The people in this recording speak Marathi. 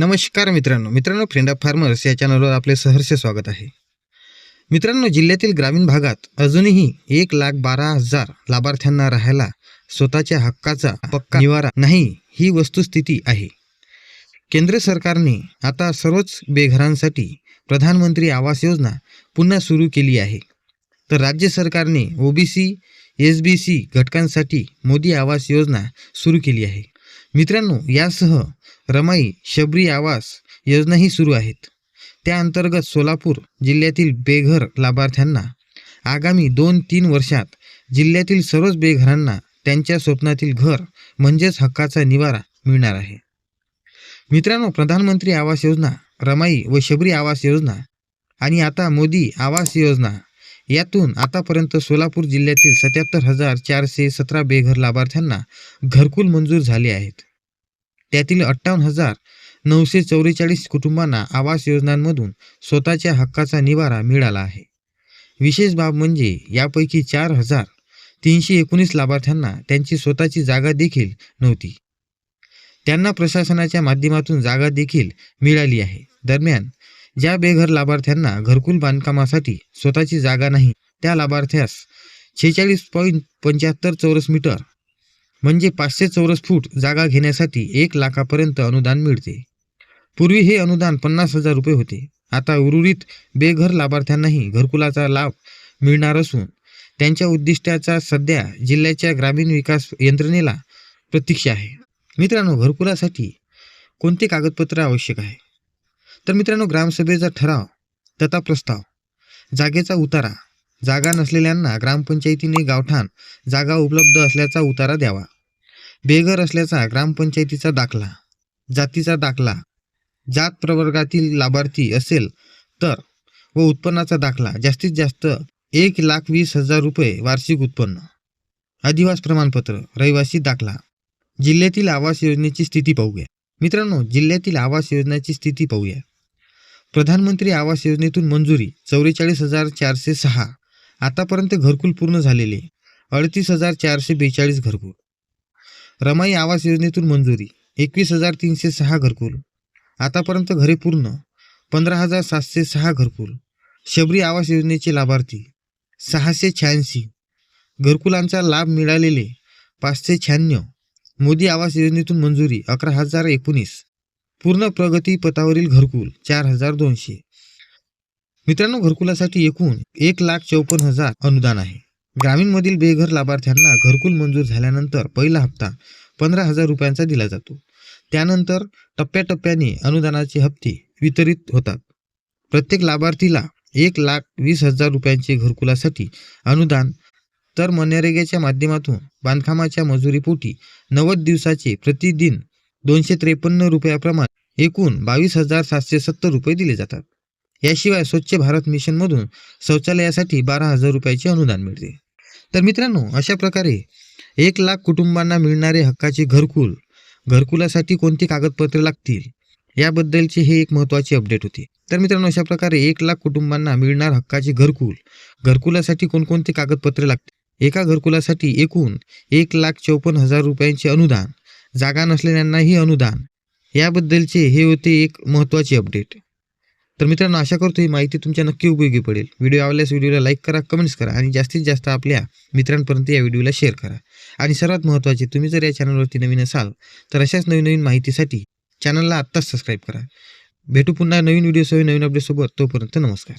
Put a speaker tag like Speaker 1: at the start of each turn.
Speaker 1: नमस्कार मित्रांनो मित्रांनो फ्रेंड ऑफ फार्मर्स या चॅनलवर आपले सहर्ष स्वागत आहे. मित्रांनो जिल्ह्यातील ग्रामीण भागात अजूनही एक लाख बारा हजार लाभार्थ्यांना राहायला स्वतःच्या हक्काचा पक्का निवारा नाही ही वस्तुस्थिती आहे. केंद्र सरकारने आता सर्वच बेघरांसाठी प्रधानमंत्री आवास योजना पुन्हा सुरू केली आहे. तर राज्य सरकारने ओबीसी एस बी सी घटकांसाठी मोदी आवास योजना सुरू केली आहे. मित्रांनो यासह रमाई शबरी आवास योजनाही सुरू आहेत. त्या अंतर्गत सोलापूर जिल्ह्यातील बेघर लाभार्थ्यांना आगामी दोन तीन वर्षात जिल्ह्यातील सर्वच बेघरांना त्यांच्या स्वप्नातील घर म्हणजेच हक्काचा निवारा मिळणार आहे. मित्रांनो प्रधानमंत्री आवास योजना रमाई व शबरी आवास योजना आणि आता मोदी आवास योजना यातून आतापर्यंत सोलापूर जिल्ह्यातील सत्याहत्तर हजार चारशे सतरा बेघर लाभार्थ्यांना घरकुल मंजूर झाले आहेत. त्यातील अठ्ठावन्न हजार नऊशे चौवेचाळीस कुटुंबांना आवास योजनांमधून स्वतःच्या हक्काचा निवारा मिळाला आहे. विशेष बाब म्हणजे यापैकी चार हजार तीनशे एकोणीस लाभार्थ्यांना त्यांची स्वतःची जागा देखील नव्हती. त्यांना प्रशासनाच्या माध्यमातून जागा देखील मिळाली आहे. दरम्यान ज्या बेघर लाभार्थ्यांना घरकुल बांधकामासाठी स्वतःची जागा नाही त्या लाभार्थ्यास छेचाळीस पॉईंट पंच्याहत्तर चौरस मीटर म्हणजे पाचशे चौरस फूट जागा घेण्यासाठी एक लाखापर्यंत अनुदान मिळते. पूर्वी हे अनुदान पन्नास हजार रुपये होते. आता उर्वरित बेघर लाभार्थ्यांनाही घरकुलाचा लाभ मिळणार असून त्यांच्या उद्दिष्टाचा सध्या जिल्ह्याच्या ग्रामीण विकास यंत्रणेला प्रतीक्षा आहे. मित्रांनो घरकुलासाठी कोणते कागदपत्र आवश्यक आहे? तर मित्रांनो ग्रामसभेचा ठराव तथा प्रस्ताव जागेचा उतारा जागा नसलेल्यांना ग्रामपंचायतीने गावठाण जागा उपलब्ध असल्याचा उतारा द्यावा. बेघर असल्याचा ग्रामपंचायतीचा दाखला जातीचा दाखला जात प्रवर्गातील लाभार्थी असेल तर व उत्पन्नाचा दाखला जास्तीत जास्त एक लाख वीस हजार रुपये वार्षिक उत्पन्न. अधिवास प्रमाणपत्र रहिवासी दाखला. जिल्ह्यातील आवास योजनेची स्थिती पाहूया. मित्रांनो जिल्ह्यातील आवास योजनेची स्थिती पाहूया. प्रधानमंत्री आवास योजनेतून मंजुरी चौवेचाळीस हजार चारशे सहा. आतापर्यंत घरकुल पूर्ण झालेले. अडतीस हजार चारशे बेचाळीस घरकुल. रमाई आवास योजनेतून मंजुरी. एकवीस हजार तीनशे सहा घरकुल. आतापर्यंत घरे पूर्ण. पंधरा हजार सातशे सहा घरकुल. शबरी आवास योजनेचे लाभार्थी. सहाशे शहाऐंशी. घरकुलांचा लाभ मिळालेले पाचशे शहाण्णव. मोदी आवास योजनेतून मंजुरी अकरा हजार एकोणीस. पूर्ण प्रगतीपथावरील घरकुल चार हजार दोनशे. मित्रांनो घरकुलासाठी एकूण एक लाख चौपन्न हजार अनुदान आहे. ग्रामीणमधील बेघर लाभार्थ्यांना घरकुल मंजूर झाल्यानंतर पहिला हप्ता पंधरा हजार रुपयांचा दिला जातो. त्यानंतर टप्प्याटप्प्याने अनुदानाचे हप्ते वितरित होतात. प्रत्येक लाभार्थीला एक लाख वीस हजार रुपयांचे घरकुलासाठी अनुदान तर मनरेगाच्या माध्यमातून बांधकामाच्या मजुरीपोटी नव्वद दिवसाचे प्रतिदिन दोनशे त्रेपन्न रुपयाप्रमाणे एकूण बावीस हजार सातशे सत्तर रुपये दिले जातात. याशिवाय स्वच्छ भारत मिशनमधून शौचालयासाठी बारा हजार रुपयाचे अनुदान मिळते. तर मित्रांनो अशा प्रकारे एक लाख कुटुंबांना मिळणारे हक्काचे घरकुल घरकुलासाठी कोणती कागदपत्रे लागतील याबद्दलचे हे एक महत्त्वाचे अपडेट होते. तर मित्रांनो अशा प्रकारे एक लाख कुटुंबांना मिळणार हक्काचे घरकुल घरकुलासाठी कोणकोणते कागदपत्रे लागतील? एका घरकुलासाठी एकूण एक लाख चौपन्न हजार रुपयांचे अनुदान जागा नसलेल्यांनाही अनुदान याबद्दलचे हे होते एक महत्त्वाचे अपडेट तर मित्रांनो आशा करतो ही माहिती तुमच्या नक्की उपयोगी पडेल. व्हिडिओ आवडल्यास व्हिडिओला लाईक करा कमेंट्स करा आणि जास्तीत जास्त आपल्या मित्रांपर्यंत या व्हिडिओला शेअर करा. आणि सर्वात महत्त्वाचे तुम्ही जर या चॅनलवरती नवीन असाल तर अशाच नवीन नवीन माहितीसाठी चॅनलला आत्ताच सबस्क्राईब करा. भेटू पुन्हा नवीन व्हिडिओसह नवीन अपडेटसोबत तोपर्यंत नमस्कार.